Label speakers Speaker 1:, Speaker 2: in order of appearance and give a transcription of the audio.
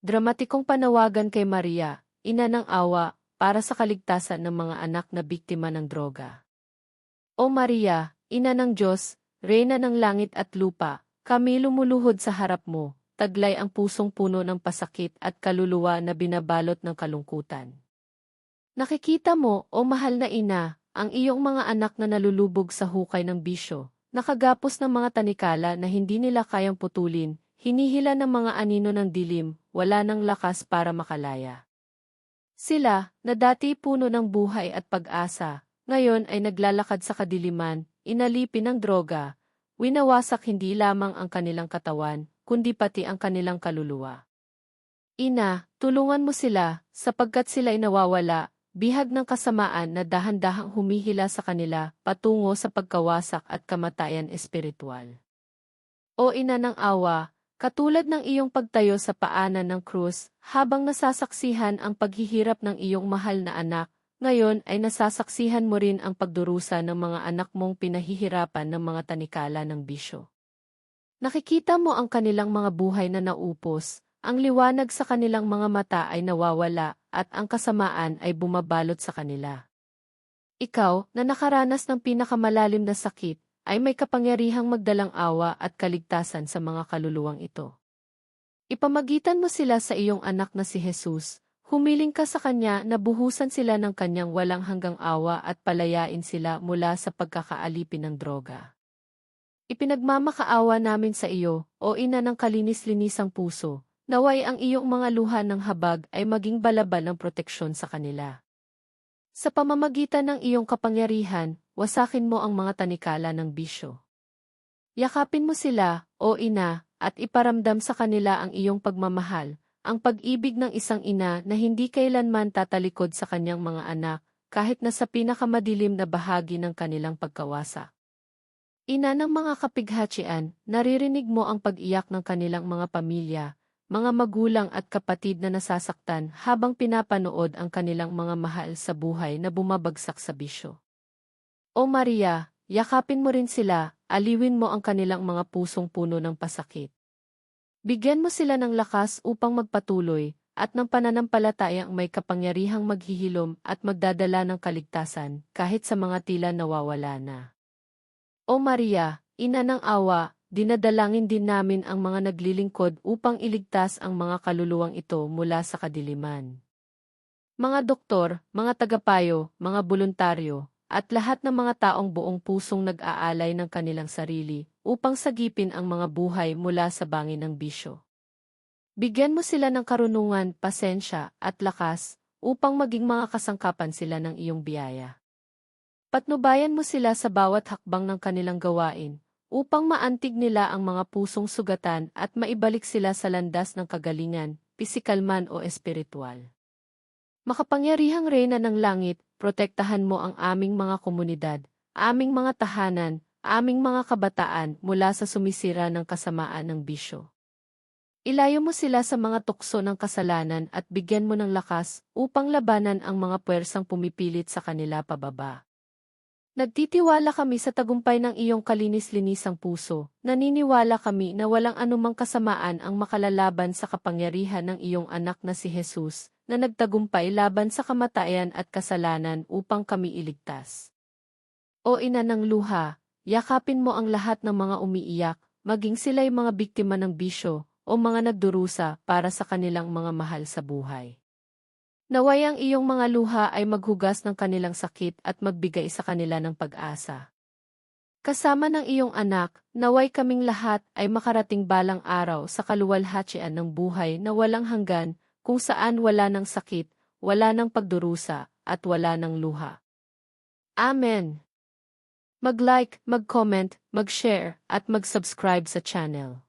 Speaker 1: Dramatikong panawagan kay Maria, ina ng awa, para sa kaligtasan ng mga anak na biktima ng droga. O Maria, ina ng Diyos, reyna ng langit at lupa, kami lumuluhod sa harap mo, taglay ang pusong puno ng pasakit at kaluluwa na binabalot ng kalungkutan. Nakikita mo, o mahal na ina, ang iyong mga anak na nalulubog sa hukay ng bisyo, nakagapos ng mga tanikala na hindi nila kayang putulin, hinihila ng mga anino ng dilim, wala ng lakas para makalaya. Sila, na dati puno ng buhay at pag-asa, ngayon ay naglalakad sa kadiliman, inalipin ng droga, winawasak hindi lamang ang kanilang katawan, kundi pati ang kanilang kaluluwa. Ina, tulungan mo sila, sapagkat sila ay nawawala, bihag ng kasamaan na dahan-dahang humihila sa kanila patungo sa pagkawasak at kamatayan espiritual. O ina ng awa, Katulad ng iyong pagtayo sa paanan ng krus, habang nasasaksihan ang paghihirap ng iyong mahal na anak, ngayon ay nasasaksihan mo rin ang pagdurusa ng mga anak mong pinahihirapan ng mga tanikala ng bisyo. Nakikita mo ang kanilang mga buhay na naupos, ang liwanag sa kanilang mga mata ay nawawala, at ang kasamaan ay bumabalot sa kanila. Ikaw, na nakaranas ng pinakamalalim na sakit, ay may kapangyarihang magdalang awa at kaligtasan sa mga kaluluwang ito. Ipamagitan mo sila sa iyong anak na si Jesus, humiling ka sa kanya na buhusan sila ng kanyang walang hanggang awa at palayain sila mula sa pagkakaalipin ng droga. Ipinagmamakaawa namin sa iyo, o ina ng kalinis-linisang puso, naway ang iyong mga luha ng habag ay maging balabal ng proteksyon sa kanila. Sa pamamagitan ng iyong kapangyarihan, wasakin mo ang mga tanikala ng bisyo. Yakapin mo sila, o ina, at iparamdam sa kanila ang iyong pagmamahal, ang pag-ibig ng isang ina na hindi kailanman tatalikod sa kanyang mga anak, kahit na sa pinakamadilim na bahagi ng kanilang pagkawasa. Ina ng mga kapighatsian, naririnig mo ang pag-iyak ng kanilang mga pamilya, mga magulang at kapatid na nasasaktan habang pinapanood ang kanilang mga mahal sa buhay na bumabagsak sa bisyo. O Maria, yakapin mo rin sila, aliwin mo ang kanilang mga pusong puno ng pasakit. Bigyan mo sila ng lakas upang magpatuloy, at ng pananampalatayang may kapangyarihang maghihilom at magdadala ng kaligtasan kahit sa mga tila nawawala na. O Maria, ina ng awa, dinadalangin din namin ang mga naglilingkod upang iligtas ang mga kaluluwang ito mula sa kadiliman. Mga doktor, mga tagapayo, mga voluntaryo, at lahat ng mga taong buong pusong nag-aalay ng kanilang sarili upang sagipin ang mga buhay mula sa bangin ng bisyo. Bigyan mo sila ng karunungan, pasensya, at lakas upang maging mga kasangkapan sila ng iyong biyaya. Patnubayan mo sila sa bawat hakbang ng kanilang gawain upang maantig nila ang mga pusong sugatan at maibalik sila sa landas ng kagalingan, pisikal man o espiritual. Makapangyarihang reyna ng langit, protektahan mo ang aming mga komunidad, aming mga tahanan, aming mga kabataan mula sa sumisira ng kasamaan ng bisyo. Ilayo mo sila sa mga tukso ng kasalanan at bigyan mo ng lakas upang labanan ang mga puwersang pumipilit sa kanila pababa. Nagtitiwala kami sa tagumpay ng iyong kalinis-linisang puso. Naniniwala kami na walang anumang kasamaan ang makalalaban sa kapangyarihan ng iyong anak na si Jesus, na nagtagumpay laban sa kamatayan at kasalanan upang kami iligtas. O ina ng luha, yakapin mo ang lahat ng mga umiiyak, maging sila'y mga biktima ng bisyo o mga nagdurusa para sa kanilang mga mahal sa buhay. Naway ang iyong mga luha ay maghugas ng kanilang sakit at magbigay sa kanila ng pag-asa. Kasama ng iyong anak, naway kaming lahat ay makarating balang araw sa kaluwalhatian ng buhay na walang hanggan kung saan wala ng sakit, wala ng pagdurusa, at wala ng luha. Amen. Mag-like, mag-comment, mag-share, at mag-subscribe sa channel.